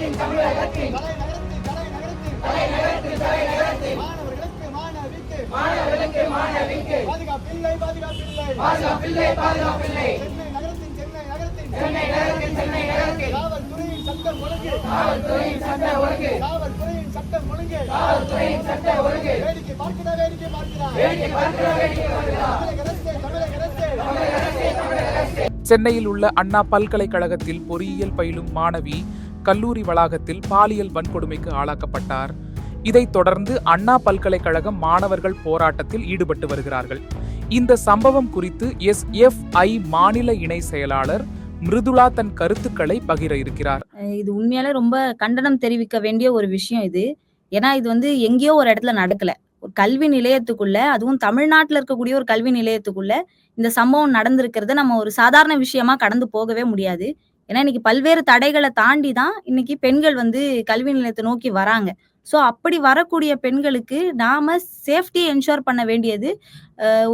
தமிழகத்தின் தலைநகரத்தில் தலைநகரத்தில் மாணவர்களுக்கு மாணவிக்கு. பாதுகாப்பில்லை பாதுகாப்பில்லை. சென்னை நகரத்தின் சென்னை நகரத்தில் காவல்துறையின் சட்டம் ஒழுங்கு. காவல்துறையின் சட்டம் ஒழுங்கு. வேடிக்கை பார்க்கிறா வேடிக்கை பார்க்கிறா. தமிழக அரசே. சென்னையில் உள்ள அண்ணா பல்கலைக்கழகத்தில் பொறியியல் பயிலும் மாணவி கல்லூரி வளாகத்தில் பாலியல் வன்கொடுமைக்கு ஆளாக்கப்பட்டார். இதைத் தொடர்ந்து அண்ணா பல்கலைக்கழகம் மாணவர்கள் போராட்டத்தில் ஈடுபட்டு வருகிறார்கள். இந்த சம்பவம் குறித்து எஸ் எஃப்ஐ மாநில இணை செயலாளர் மிருதுளா தன் கருத்துக்களை பகிர இருக்கிறார். இது உண்மையாலே ரொம்ப கண்டனம் தெரிவிக்க வேண்டிய ஒரு விஷயம் இது. ஏன்னா இது வந்து எங்கேயோ ஒரு இடத்துல நடக்கல. ஒரு கல்வி நிலையத்துக்குள்ள அதுவும் தமிழ்நாட்டில் இருக்கக்கூடிய ஒரு கல்வி நிலையத்துக்குள்ள இந்த சம்பவம் நடந்திருக்கிறத நம்ம ஒரு சாதாரண விஷயமா கடந்து போகவே முடியாது. ஏன்னா இன்னைக்கு பல்வேறு தடைகளை தாண்டி தான் இன்னைக்கு பெண்கள் வந்து கல்வி நிலையத்தை நோக்கி வராங்க. ஸோ அப்படி வரக்கூடிய பெண்களுக்கு நாம சேஃப்டி என்ஷோர் பண்ண வேண்டியது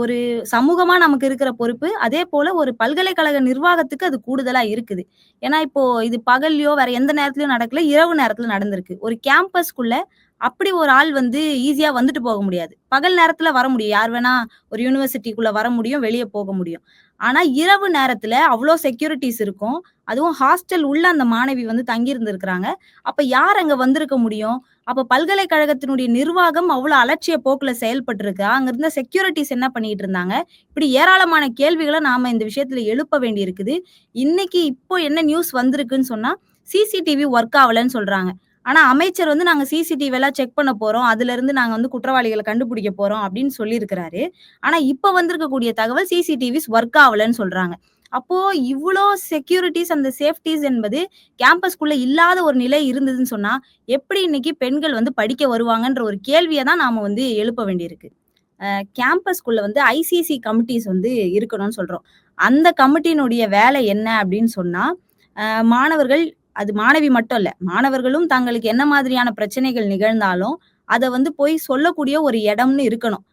ஒரு சமூகமா நமக்கு இருக்கிற பொறுப்பு. அதே போல ஒரு பல்கலைக்கழக நிர்வாகத்துக்கு அது கூடுதலா இருக்குது. ஏன்னா இப்போ இது பகல்லையோ வேற எந்த நேரத்துலயும் நடக்கல இரவு நேரத்துல நடந்திருக்கு. ஒரு கேம்பஸ்க்குள்ள அப்படி ஒரு ஆள் வந்து ஈஸியா வந்துட்டு போக முடியாது. பகல் நேரத்துல வர முடியும். யார் வேணா ஒரு யூனிவர்சிட்டிக்குள்ள வர முடியும் வெளியே போக முடியும். ஆனா இரவு நேரத்துல அவ்வளோ செக்யூரிட்டிஸ் இருக்கும். அதுவும் ஹாஸ்டல் உள்ள அந்த மாணவி வந்து தங்கி இருந்திருக்கிறாங்க அப்ப யார் அங்க வந்திருக்க முடியும்? அப்ப பல்கலைக்கழகத்தினுடைய நிர்வாகம் அவ்வளவு அலட்சிய போக்குல செயல்பட்டு இருக்கா அங்க இருந்த செக்யூரிட்டிஸ் என்ன பண்ணிட்டு இருந்தாங்க? இப்படி ஏராளமான கேள்விகளை நாம இந்த விஷயத்துல எழுப்ப வேண்டி இருக்குது இன்னைக்கு இப்போ என்ன நியூஸ் வந்திருக்குன்னு சொன்னா சிசிடிவி ஒர்க் ஆகலன்னு சொல்றாங்க. ஆனா அமைச்சர் வந்து நாங்க சிசிடிவி எல்லாம் செக் பண்ண போறோம். அதுல இருந்து நாங்க வந்து குற்றவாளிகளை கண்டுபிடிக்க போறோம் அப்படின்னு சொல்லியிருக்கிறாரு. ஆனா இப்ப வந்திருக்கக்கூடிய தகவல் சிசிடிவிஸ் ஒர்க் ஆகலன்னு சொல்றாங்க. அப்போ இவ்வளோ செக்யூரிட்டிஸ் அந்த சேஃப்டிஸ் என்பது கேம்பஸ்குள்ள இல்லாத ஒரு நிலை இருந்ததுன்னு சொன்னா எப்படி இன்னைக்கு பெண்கள் வந்து படிக்க வருவாங்கன்ற ஒரு கேள்வியை தான் நாம வந்து எழுப்ப வேண்டியிருக்கு. கேம்பஸ்குள்ள வந்து ஐசிசி கமிட்டிஸ் வந்து இருக்கணும்னு சொல்றோம். அந்த கமிட்டியினுடைய வேலை என்ன அப்படின்னு சொன்னா மாணவர்கள் அது மாணவி மட்டும் இல்ல மாணவர்களும் தங்களுக்கு என்ன மாதிரியான பிரச்சனைகள் நிகழ்ந்தாலும் அதை வந்து போய் சொல்லக்கூடிய ஒரு இடம்னு இருக்கணும்.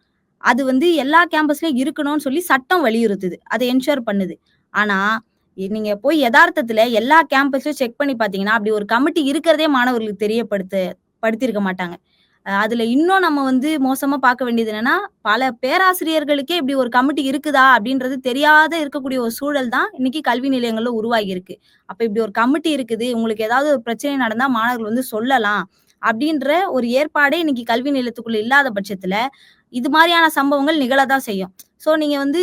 அது வந்து எல்லா கேம்பஸ்லயும் இருக்கணும்னு சொல்லி சட்டம் வலியுறுத்துது. அதை என்ஷூர் பண்ணுது. ஆனா நீங்க போய் யதார்த்தத்துல எல்லா கேம்பஸ்லயும் செக் பண்ணி பாத்தீங்கன்னா அப்படி ஒரு கமிட்டி இருக்கிறதே மாணவர்களுக்கு தெரியப்படுத்த படுத்திருக்க மாட்டாங்க. அதுல இன்னும் நம்ம வந்து மோசமா பார்க்க வேண்டியது என்னன்னா பல பேராசிரியர்களுக்கே இப்படி ஒரு கமிட்டி இருக்குதா அப்படின்றது தெரியாத இருக்கக்கூடிய ஒரு சூழல் தான் இன்னைக்கு கல்வி நிலையங்கள்ல உருவாகி இருக்கு. அப்ப இப்படி ஒரு கமிட்டி இருக்குது உங்களுக்கு ஏதாவது ஒரு பிரச்சனை நடந்தா மாணவர்கள் வந்து சொல்லலாம் அப்படின்ற ஒரு ஏற்பாடே இன்னைக்கு கல்வி நிலையத்துக்குள்ள இல்லாத பட்சத்துல இது மாதிரியான சம்பவங்கள் நிகழதான் செய்யும். ஸோ நீங்க வந்து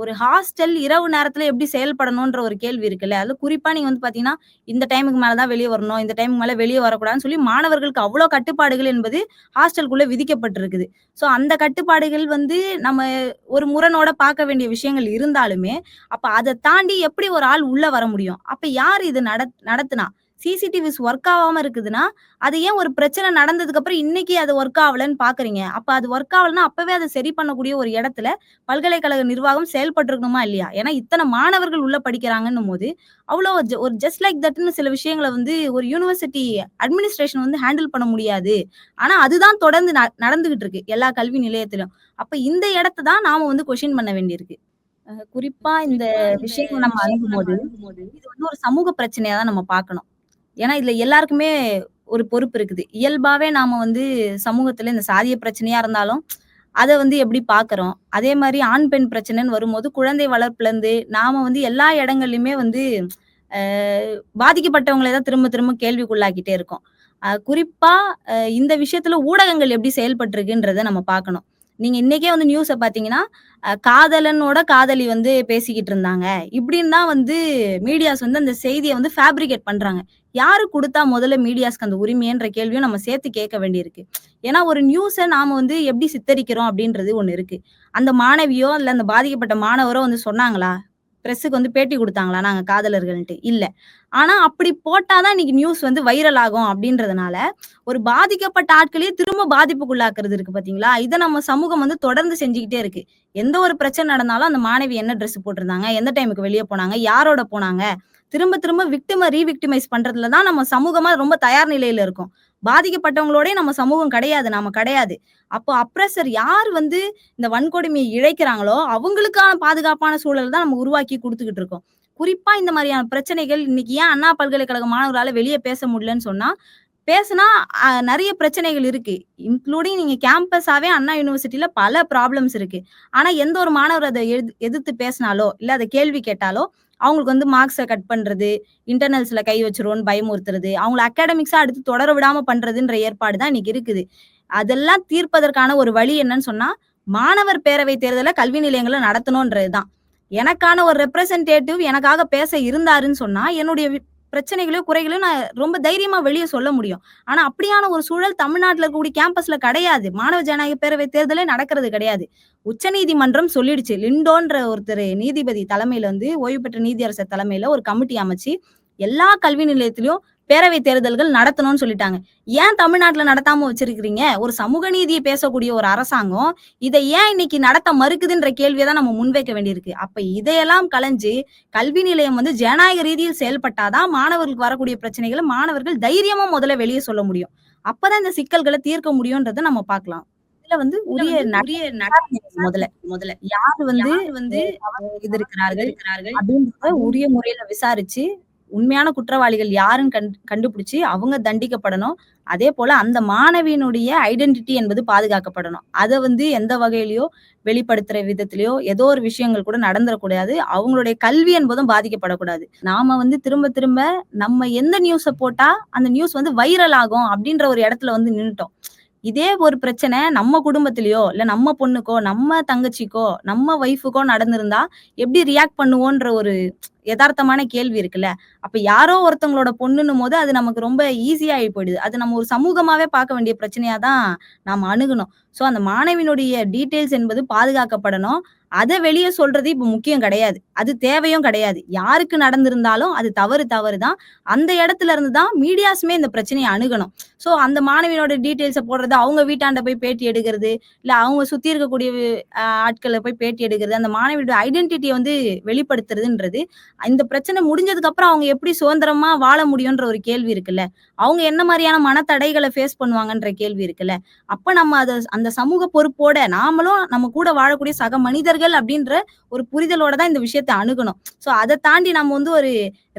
ஒரு ஹாஸ்டல் இரவு நேரத்துல எப்படி செயல்படணும்ன்ற ஒரு கேள்வி இருக்குல்ல? அது குறிப்பா நீங்க வந்து பாத்தீங்கன்னா இந்த டைமுக்கு மேலதான் வெளியே வரணும் இந்த டைமுக்கு மேல வெளியே வரக்கூடாதுன்னு சொல்லி மாணவர்களுக்கு அவ்வளோ கட்டுப்பாடுகள் என்பது ஹாஸ்டலுக்குள்ள விதிக்கப்பட்டிருக்குது. ஸோ அந்த கட்டுப்பாடுகள் வந்து நம்ம ஒரு முரணோட பார்க்க வேண்டிய விஷயங்கள் இருந்தாலுமே அப்ப அதை தாண்டி எப்படி ஒரு ஆள் உள்ள வர முடியும்? அப்ப யார் இது நட நடத்துனா? சிசிடிவிஸ் ஒர்க் ஆகாம இருக்குதுன்னா அது ஏன் ஒரு பிரச்சனை நடந்ததுக்கு அப்புறம் இன்னைக்கு அது ஒர்க் ஆகலன்னு பாக்குறீங்க? அப்ப அது ஒர்க் ஆகலன்னா அப்பவே அதை சரி பண்ணக்கூடிய ஒரு இடத்துல பல்கலைக்கழக நிர்வாகம் செயல்பட்டிருக்கணுமா இல்லையா? ஏன்னா இத்தனை மாணவர்கள் உள்ள படிக்கிறாங்கன்னும் போது அவ்வளோ ஒரு ஜஸ்ட் லைக் தட்னு சில விஷயங்களை வந்து ஒரு யூனிவர்சிட்டி அட்மினிஸ்ட்ரேஷன் வந்து ஹேண்டில் பண்ண முடியாது. ஆனா அதுதான் தொடர்ந்து நடந்துகிட்டு இருக்கு எல்லா கல்வி நிலையத்திலும். அப்ப இந்த இடத்தை தான் நாம வந்து கொஸ்டின் பண்ண வேண்டியிருக்கு. குறிப்பா இந்த விஷயங்கள் நம்ம அணுகும் போது இது வந்து ஒரு சமூக பிரச்சனையா தான் நம்ம பார்க்கணும். ஏன்னா இதுல எல்லாருக்குமே ஒரு பொறுப்பு இருக்குது. இயல்பாவே நாம வந்து சமூகத்துல இந்த சாதிய பிரச்சனையா இருந்தாலும் அதை வந்து எப்படி பாக்குறோம்? அதே மாதிரி ஆண் பெண் பிரச்சனைன்னு வரும்போது குழந்தை வளர்ப்புல இருந்து நாம வந்து எல்லா இடங்கள்லயுமே வந்து பாதிக்கப்பட்டவங்களை தான் திரும்ப திரும்ப கேள்விக்குள்ளாக்கிட்டே இருக்கோம். குறிப்பா இந்த விஷயத்துல ஊடகங்கள் எப்படி செயல்பட்டிருக்குன்றத நம்ம பார்க்கணும் நீங்க இன்னைக்கே வந்து நியூஸை பாத்தீங்கன்னா காதலனோட காதலி வந்து பேசிக்கிட்டு இருந்தாங்க. இப்படின்னு தான் வந்து மீடியாஸ் வந்து அந்த செய்தியை வந்து ஃபேப்ரிகேட் பண்றாங்க. யாரு கொடுத்தா முதல்ல மீடியாஸ்க்கு அந்த உரிமைன்ற கேள்வியும் நம்ம சேர்த்து கேட்க வேண்டியிருக்கு. ஏன்னா ஒரு நியூஸை நாம வந்து எப்படி சித்தரிக்கிறோம் அப்படின்றது ஒண்ணு இருக்கு. அந்த மாணவியோ இல்ல அந்த பாதிக்கப்பட்ட மாணவரோ வந்து சொன்னாங்களா? பிரஸுக்கு வந்து பேட்டி கொடுத்தாங்களா நாங்க காதலர்கள்ட்டு இல்ல. ஆனா அப்படி போட்டாதான் இன்னைக்கு நியூஸ் வந்து வைரல் ஆகும் அப்படின்றதுனால ஒரு பாதிக்கப்பட்ட ஆட்களையே திரும்ப பாதிப்புக்குள்ளாக்குறது இருக்கு பாத்தீங்களா? இதை நம்ம சமூகம் வந்து தொடர்ந்து செஞ்சுக்கிட்டே இருக்கு. எந்த ஒரு பிரச்சனை நடந்தாலும் அந்த மாணவி என்ன ட்ரெஸ் போட்டிருந்தாங்க எந்த டைமுக்கு வெளியே போனாங்க யாரோட போனாங்க திரும்ப திரும்ப விக்டிமை ரீவிக்டிமைஸ் பண்றதுல தான் நம்ம சமூகமா ரொம்ப தயார் நிலையில இருக்கும். பாதிக்கப்பட்டவங்களோடய நம்ம சமூகம் கிடையாது நாம கிடையாது. அப்போ அப்ரஸர் யார் வந்து இந்த வன்கொடுமையை இழைக்கிறாங்களோ அவங்களுக்கான பாதுகாப்பான சூழல் தான் நம்ம உருவாக்கி கொடுத்துக்கிட்டு இருக்கோம். குறிப்பா இந்த மாதிரியான பிரச்சனைகள் இன்னைக்கு ஏன் அண்ணா பல்கலைக்கழக மாணவரால வெளியே பேச முடியலன்னு சொன்னா, பேசுனா நிறைய பிரச்சனைகள் இருக்கு. இன்க்ளூடிங் நீங்க கேம்பஸாவே அண்ணா யூனிவர்சிட்டியில பல ப்ராப்ளம்ஸ் இருக்கு. ஆனா எந்த ஒரு மாணவர் அதை எது எதிர்த்து பேசினாலோ, இல்ல அதை கேள்வி கேட்டாலோ, அவங்களுக்கு வந்து மார்க்ஸை கட் பண்றது, இன்டர்னல்ஸ்ல கை வச்சிருவோன்னு பயமுறுத்துறது, அவங்கள அகாடமிக்ஸா அடுத்து தொடர விடாம பண்றதுன்ற ஏற்பாடு தான் இன்னைக்கு இருக்குது. அதெல்லாம் தீர்ப்பதற்கான ஒரு வழி என்னன்னு சொன்னா, மாணவர் பேரவை தேர்தலை கல்வி நிலையங்களை நடத்தணும்ன்றதுதான் எனக்கான ஒரு ரெப்ரசன்டேட்டிவ் எனக்காக பேச இருந்தாருன்னு சொன்னா, என்னுடைய பிரச்சனைகளையோ, குறைகளையோ நான் ரொம்ப தைரியமா வெளியே சொல்ல முடியும். ஆனா அப்படியான ஒரு சூழல் தமிழ்நாட்டில் இருக்கக்கூடிய கேம்பஸ்ல கிடையாது. மாணவ ஜனநாயக பேரவை தேர்தலே நடக்கிறது கிடையாது. உச்சநீதிமன்றம் சொல்லிடுச்சு. லிண்டோன்ற ஒருத்தர் நீதிபதி தலைமையில வந்து ஓய்வு பெற்ற நீதியரசர் தலைமையில ஒரு கமிட்டி அமைச்சு, எல்லா கல்வி நிலையத்திலையும் பேரவை தேர்தல்கள் நடத்தணும்னு சொல்லிட்டாங்க. ஏன் தமிழ்நாட்டுல நடத்தாம வச்சிருக்கிறீங்க? ஒரு சமூக நீதிய பேசக்கூடிய ஒரு அரசாங்கம், இத ஏன் இன்னைக்கு நடத்த மறுக்குதுன்ற கேள்விய தான் நம்ம முன்வைக்க வேண்டியிருக்கு. அப்ப இதையெல்லாம் களைஞ்சு, கல்வி நிலையம் வந்து ஜனநாயக ரீதியில் செயல்பட்டா தான் மாணவர்களுக்கு வரக்கூடிய பிரச்சனைகள மாணவர்கள் தைரியமா முதல்ல வெளிய சொல்ல முடியும். அப்பதான் இந்த சிக்கல்கள தீர்க்க முடியும்ன்றத நம்ம பார்க்கலாம். இதுல வந்து உரிய உரிய முதல்ல முதல்ல யாரு வந்து வந்து இது இருக்கிறார்கள் அப்படின்றத உரிய முறையில விசாரிச்சு, உண்மையான குற்றவாளிகள் யாருன்னு கண் கண்டுபிடிச்சு அவங்க தண்டிக்கப்படணும். அதே போல அந்த மாணவியினுடைய ஐடென்டிட்டி என்பது பாதுகாக்கப்படணும். அதை வந்து எந்த வகையிலயோ வெளிப்படுத்துற விதத்திலயோ, ஏதோ ஒரு விஷயங்கள் கூட நடந்துடக்கூடாது அவங்களுடைய கல்வி என்பதும் பாதிக்கப்படக்கூடாது. நாம வந்து திரும்ப திரும்ப நம்ம எந்த நியூஸை போட்டா அந்த நியூஸ் வந்து வைரல் ஆகும் அப்படின்ற ஒரு இடத்துல வந்து நின்றுட்டோம் இதே ஒரு பிரச்சனை நம்ம குடும்பத்திலயோ, இல்ல நம்ம பொண்ணுக்கோ, நம்ம தங்கச்சிக்கோ, நம்ம ஒய்ஃபுக்கோ நடந்திருந்தா எப்படி ரியாக்ட் பண்ணுவோன்ற ஒரு யதார்த்தமான கேள்வி இருக்குல்ல. அப்ப யாரோ ஒருத்தவங்களோட பொண்ணுன்னும்போது அது நமக்கு ரொம்ப ஈஸியாகி போயிடுது. அது நம்ம ஒரு சமூகமாவே பார்க்க வேண்டிய பிரச்சனையா தான் நாம அணுகணும். ஸோ அந்த மாணவியினுடைய டீட்டெயில்ஸ் என்பது பாதுகாக்கப்படணும். அதை வெளியே சொல்றது இப்ப முக்கியம் கிடையாது. அது தேவையும் கிடையாது. யாருக்கு நடந்திருந்தாலும் அது தவறு தவறு தான். அந்த இடத்துல இருந்து தான் மீடியாஸுமே இந்த பிரச்சனையை அணுகணும். ஸோ அந்த மாணவியோட டீட்டெயில்ஸை போடுறது, அவங்க வீட்டாண்ட போய் பேட்டி எடுக்கிறது, இல்லை அவங்க சுற்றி இருக்கக்கூடிய ஆட்களை போய் பேட்டி எடுக்கிறது, அந்த மாணவியோட ஐடென்டிட்டியை வந்து வெளிப்படுத்துறதுன்றது, இந்த பிரச்சனை முடிஞ்சதுக்கு அப்புறம் அவங்க எப்படி சுதந்திரமா வாழ முடியும்ன்ற ஒரு கேள்வி இருக்குல்ல. அவங்க என்ன மாதிரியான மனத்தடைகளை ஃபேஸ் பண்ணுவாங்கன்ற கேள்வி இருக்குல்ல. அப்ப நம்ம அதை அந்த சமூக பொறுப்போட நாமளும் நம்ம கூட வாழக்கூடிய சக மனிதர்கள் அப்படின்ற ஒரு புரிதலோட தான் இந்த விஷயத்த அணுகணும். சோ அதை தாண்டி நம்ம வந்து ஒரு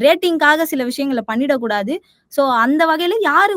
ரேட்டிங்காக சில விஷயங்கள பண்ணிடக்கூடாது. சோ அந்த வகையில யாரு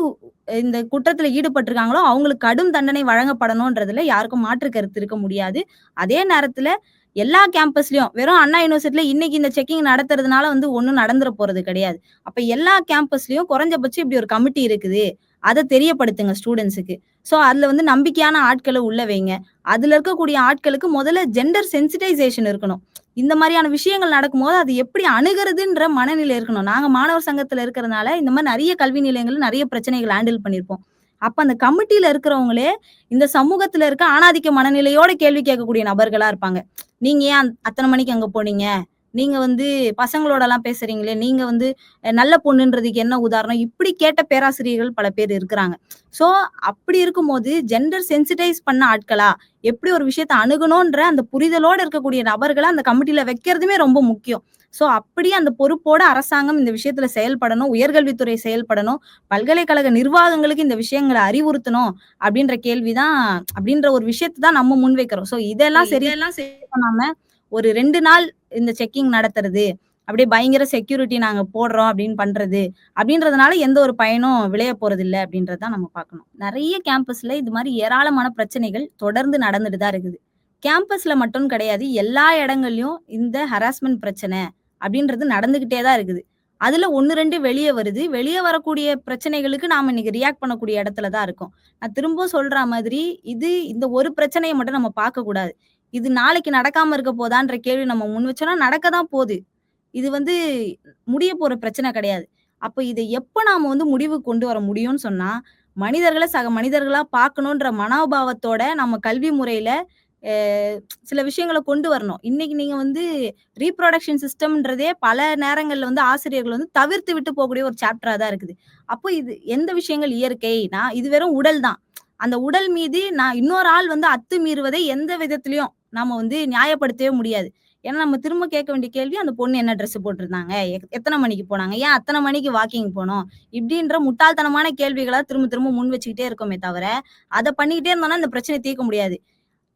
இந்த குற்றத்துல ஈடுபட்டிருக்காங்களோ, அவங்களுக்கு கடும் தண்டனை வழங்கப்படணும்ன்றதுல யாருக்கும் மாற்று கருத்து இருக்க முடியாது. அதே நேரத்துல எல்லா கேம்பஸ்லயும் வெறும் அண்ணா யூனிவர்சிட்டியில இன்னைக்கு இந்த செக்கிங் நடத்துறதுனால வந்து ஒன்றும் நடந்துற போறது கிடையாது. அப்ப எல்லா கேம்பஸ்லயும் குறைஞ்சபட்சம் இப்படி ஒரு கமிட்டி இருக்குது. அதை தெரியப்படுத்துங்க ஸ்டூடெண்ட்ஸுக்கு ஸோ அதுல வந்து நம்பிக்கையான ஆட்களை உள்ள வைங்க. அதுல இருக்கக்கூடிய ஆட்களுக்கு முதல்ல ஜெண்டர் சென்சிடைசேஷன் இருக்கணும். இந்த மாதிரியான விஷயங்கள் நடக்கும்போது அது எப்படி அணுகுறதுன்ற மனநிலை இருக்கணும். நாங்க மாணவர் சங்கத்துல இருக்கிறதுனால இந்த மாதிரி நிறைய கல்வி நிலையங்கள் நிறைய பிரச்சனைகள் ஹேண்டில் பண்ணியிருப்போம். அப்ப அந்த கமிட்டியில இருக்கிறவங்களே இந்த சமூகத்துல இருக்க ஆணாதிக்க மனநிலையோட கேள்வி கேட்கக்கூடிய நபர்களா இருப்பாங்க. நீங்க ஏன் அத்தனை மணிக்கு அங்க போனீங்க? நீங்க வந்து பசங்களோடலாம் பேசுறீங்களே, நீங்க வந்து நல்ல பொண்ணுன்றதுக்கு என்ன உதாரணம்? இப்படி கேட்ட பேராசிரியர்கள் பல பேர் இருக்கிறாங்க. சோ அப்படி இருக்கும்போது ஜெண்டர் சென்சிடைஸ் பண்ண ஆட்களா, எப்படி ஒரு விஷயத்த அணுகணும்ன்ற அந்த புரிதலோட இருக்கக்கூடிய நபர்கள அந்த கமிட்டில வைக்கிறதுமே ரொம்ப முக்கியம். சோ அப்படி அந்த பொறுப்போட அரசாங்கம் இந்த விஷயத்துல செயல்படணும். உயர்கல்வித்துறை செயல்படணும். பல்கலைக்கழக நிர்வாகங்களுக்கு இந்த விஷயங்கள அறிவுறுத்தணும் அப்படின்ற கேள்வி தான் அப்படின்ற ஒரு விஷயத்த தான் நம்ம முன்வைக்கிறோம். சோ இதெல்லாம் சரி பண்ணாம ஒரு 2 நாள் இந்த செக்கிங் நடத்துறது, அப்படியே பயங்கர செக்யூரிட்டி நாங்க போடுறோம் அப்படின்னு பண்றது, அப்படின்றதுனால எந்த ஒரு பயனும் விளைய போறது அப்படின்றத அப்படின்றதான் நம்ம பார்க்கணும். நிறைய கேம்பஸ்ல இது மாதிரி ஏராளமான பிரச்சனைகள் தொடர்ந்து நடந்துட்டு தான் இருக்குது. கேம்பஸ்ல மட்டும் கிடையாது. எல்லா இடங்கள்லயும் இந்த ஹராஸ்மெண்ட் பிரச்சனை அப்படின்றது நடந்துகிட்டே தான் இருக்குது. அதுல ஒன்னு ரெண்டு வெளியே வருது. வெளியே வரக்கூடிய பிரச்சனைகளுக்கு நாம இன்னைக்கு ரியாக்ட் பண்ணக்கூடிய இடத்துல தான் இருக்கும் நான் திரும்பவும் சொல்ற மாதிரி, இது இந்த ஒரு பிரச்சனையை மட்டும் நம்ம பார்க்கக்கூடாது. இது நாளைக்கு நடக்காம இருக்க போதான்ற கேள்வி நம்ம முன் வச்சோம்னா நடக்க தான் போகுது இது வந்து முடிய போற பிரச்சனை கிடையாது. அப்ப இதை எப்ப நாம வந்து முடிவுக்கு கொண்டு வர முடியும்னு சொன்னா, மனிதர்களை சக மனிதர்களா பார்க்கணுன்ற மனோபாவத்தோட நம்ம கல்வி முறையில சில விஷயங்கள கொண்டு வரணும். இன்னைக்கு நீங்க வந்து ரீப்ரொடக்ஷன் சிஸ்டம்ன்றதே பல நேரங்கள்ல வந்து ஆசிரியர்கள் வந்து தவிர்த்து விட்டு போகக்கூடிய ஒரு சாப்டரா தான் இருக்குது. அப்போ இது எந்த விஷயங்கள் இயற்கை, நான் இது வெறும் உடல் தான். அந்த உடல் மீது நான் இன்னொரு ஆள் வந்து அத்துமீறுவதை எந்த விதத்திலையும் நம்ம வந்து நியாயப்படுத்தவே முடியாது. ஏன்னா நம்ம திரும்ப கேட்க வேண்டிய கேள்வி, அந்த பொண்ணு என்ன ட்ரெஸ் போட்டிருந்தாங்க? எத்தனை மணிக்கு போனாங்க? ஏன் அத்தனை மணிக்கு வாக்கிங் போனோம்? இப்படின்ற முட்டாள்தனமான கேள்விகளை திரும்ப திரும்ப முன் வச்சுக்கிட்டே இருக்கோமே தவிர, அதை பண்ணிக்கிட்டே இருந்தோம்னா இந்த பிரச்சனைய தீர்க்க முடியாது.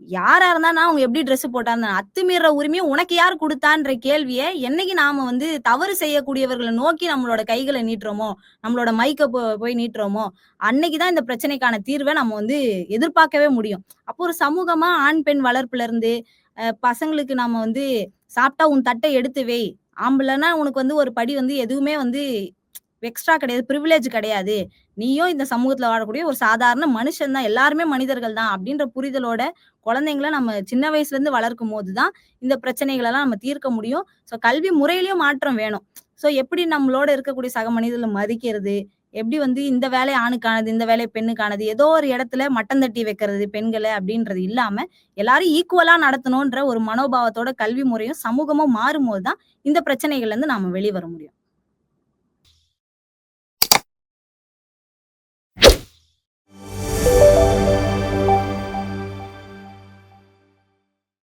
யாரா இருந்தானா அவங்க எப்படி ட்ரெஸ் போட்டா அத்துமீற உரிமையை உனக்கு யார் கொடுத்தான்ற கேள்விய என்னைக்கு நாம வந்து தவறு செய்யக்கூடியவர்களை நோக்கி நம்மளோட கைகளை நீட்டுறோமோ, நம்மளோட மைக்க போய் நீட்டுறோமோ, அன்னைக்கு தான் இந்த பிரச்சனைக்கான தீர்வை நம்ம வந்து எதிர்பார்க்கவே முடியும். அப்போ ஒரு சமூகமா ஆண், பெண் வளர்ப்புல இருந்து பசங்களுக்கு நாம வந்து சாப்பிட்டா உன் தட்டை எடுத்து வை. ஆம்பளைன்னா உனக்கு வந்து ஒரு படி வந்து எதுவுமே வந்து எக்ஸ்ட்ரா கிடையாது. பிரிவிலேஜ் கிடையாது. நீயும் இந்த சமூகத்துல வாழக்கூடிய ஒரு சாதாரண மனுஷன் தான். எல்லாருமே மனிதர்கள் தான். அப்படின்ற புரிதலோட குழந்தைங்கள நம்ம சின்ன வயசுல இருந்து வளர்க்கும் தான் இந்த பிரச்சனைகளெல்லாம் நம்ம தீர்க்க முடியும். ஸோ கல்வி முறையிலயும் மாற்றம் வேணும். ஸோ எப்படி நம்மளோட இருக்கக்கூடிய சக மனிதர்களை மதிக்கிறது, எப்படி வந்து இந்த வேலை ஆணுக்கானது, இந்த வேலை பெண்ணுக்கானது, ஏதோ ஒரு இடத்துல மட்டம் தட்டி வைக்கிறது பெண்களை அப்படின்றது இல்லாம, எல்லாரும் ஈக்குவலா நடத்தணுன்ற ஒரு மனோபாவத்தோட கல்வி முறையும், சமூகமும் மாறும்போது தான் இந்த பிரச்சனைகள்ல இருந்து நாம வெளிவர முடியும்.